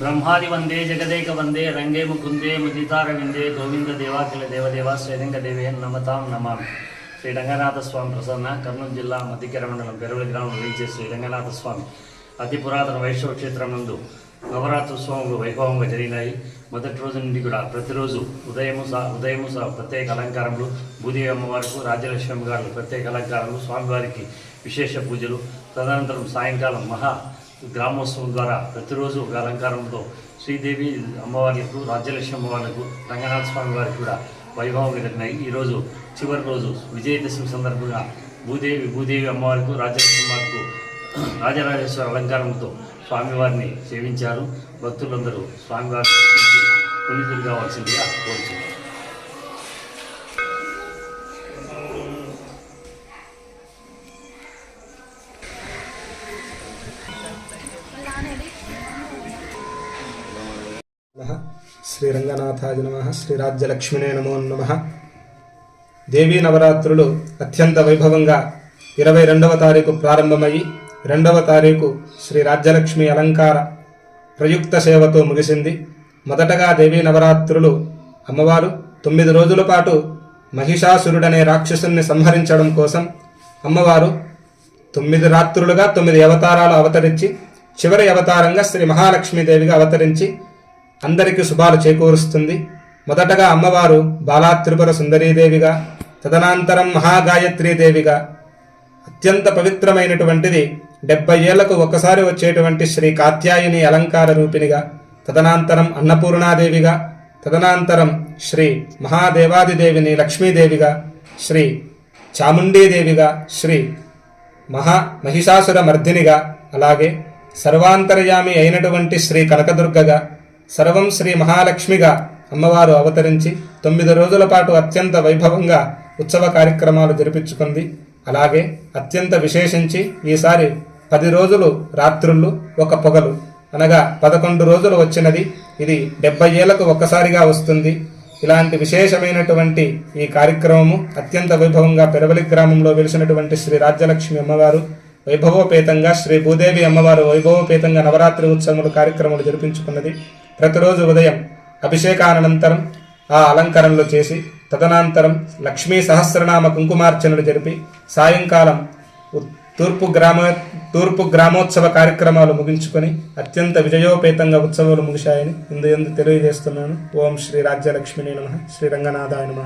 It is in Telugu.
బ్రహ్మాది వందే జగదేక వందే రంగే ముకుందే ముదితార విందే గోవింద దేవాకిల దేవదేవ శ్రీరంగ దేవే నమతాం నమామి. శ్రీ రంగనాథ స్వామి ప్రసన్న కర్నూలు జిల్లా మధ్యకెర మండలం పెరవలి గ్రామం వేయించే శ్రీ రంగనాథ స్వామి. అతి పురాతన వైష్ణవ క్షేత్రం నందు నవరాత్రోత్సవంలో వైభవంగా జరిగినాయి. మొదటి రోజు నుండి కూడా ప్రతిరోజు ఉదయము సా ఉదయము సా ప్రత్యేక అలంకారములు భూదేవి అమ్మవారికి రాజ్యలక్ష్మి అమ్మగారు ప్రత్యేక అలంకారములు స్వామివారికి విశేష పూజలు తదనంతరం సాయంకాలం మహా గ్రామోత్సవం ద్వారా ప్రతిరోజు ఒక అలంకారంతో శ్రీదేవి అమ్మవార్లకు రాజ్యలక్ష్మి అమ్మవార్లకు రంగనాథ స్వామి వారికి కూడా వైభవం జరిగినాయి ఈరోజు చివరి రోజు విజయదశమి సందర్భంగా భూదేవి భూదేవి అమ్మవారికి రాజ్యలక్ష్మి అమ్మవారికి రాజరాజేశ్వర అలంకారంతో స్వామివారిని సేవించారు. భక్తులందరూ స్వామివారిని దర్శించి పునీతులు కావాల్సిందిగా కోరుతున్నారు శ్రీరంగనాథాయ నమ. శ్రీరాజ్యలక్ష్మినే నమో నమ. దేవీ నవరాత్రులు అత్యంత వైభవంగా ఇరవై రెండవ తారీఖు ప్రారంభమయ్యి రెండవ తారీఖు శ్రీ రాజ్యలక్ష్మి అలంకార ప్రయుక్త సేవతో ముగిసింది. మొదటగా దేవీ నవరాత్రులు అమ్మవారు తొమ్మిది రోజుల పాటు మహిషాసురుడనే రాక్షసుని సంహరించడం కోసం అమ్మవారు తొమ్మిది రాత్రులుగా తొమ్మిది అవతారాలు అవతరించి చివరి అవతారంగా శ్రీ మహాలక్ష్మీదేవిగా అవతరించి అందరికీ శుభాలు చేకూరుస్తుంది. మొదటగా అమ్మవారు బాలా త్రిపుర సుందరీదేవిగా తదనంతరం మహాగాయత్రీదేవిగా అత్యంత పవిత్రమైనటువంటిది డెబ్బై ఏళ్ళకు ఒకసారి వచ్చేటువంటి శ్రీ కాత్యాయని అలంకార రూపిణిగా తదనంతరం అన్నపూర్ణాదేవిగా తదనంతరం శ్రీ మహాదేవాదిదేవిని లక్ష్మీదేవిగా శ్రీ చాముండీదేవిగా శ్రీ మహా మహిషాసుర మర్దినిగా అలాగే సర్వాంతర్యామి అయినటువంటి శ్రీ కనకదుర్గగా సర్వం శ్రీ మహాలక్ష్మిగా అమ్మవారు అవతరించి తొమ్మిది రోజుల పాటు అత్యంత వైభవంగా ఉత్సవ కార్యక్రమాలు జరిపించుకుంది. అలాగే అత్యంత విశేషించి ఈసారి పది రోజులు రాత్రుళ్ళు ఒక పొగలు. అనగా పదకొండు రోజులు వచ్చినది. ఇది డెబ్బై ఏళ్ళకు ఒక్కసారిగా వస్తుంది. ఇలాంటి విశేషమైనటువంటి ఈ కార్యక్రమము అత్యంత వైభవంగా పెరవలి గ్రామంలో వెలిసినటువంటి శ్రీ రాజ్యలక్ష్మి అమ్మవారు వైభవోపేతంగా శ్రీ భూదేవి అమ్మవారు వైభవోపేతంగా నవరాత్రి ఉత్సవములు కార్యక్రమాలు జరిపించుకున్నది. ప్రతిరోజు ఉదయం అభిషేకానంతరం ఆ అలంకరణలు చేసి తదనంతరం లక్ష్మీ సహస్రనామ కుంకుమార్చనలు జరిపి సాయంకాలం తూర్పు గ్రామ తూర్పు గ్రామోత్సవ కార్యక్రమాలు ముగించుకొని అత్యంత విజయోపేతంగా ఉత్సవాలు ముగిశాయని ఇందు ఎందు తెలియజేస్తున్నాను. ఓం శ్రీ రాజ్యలక్ష్మిని నమ. శ్రీ రంగనాథాయ నమ.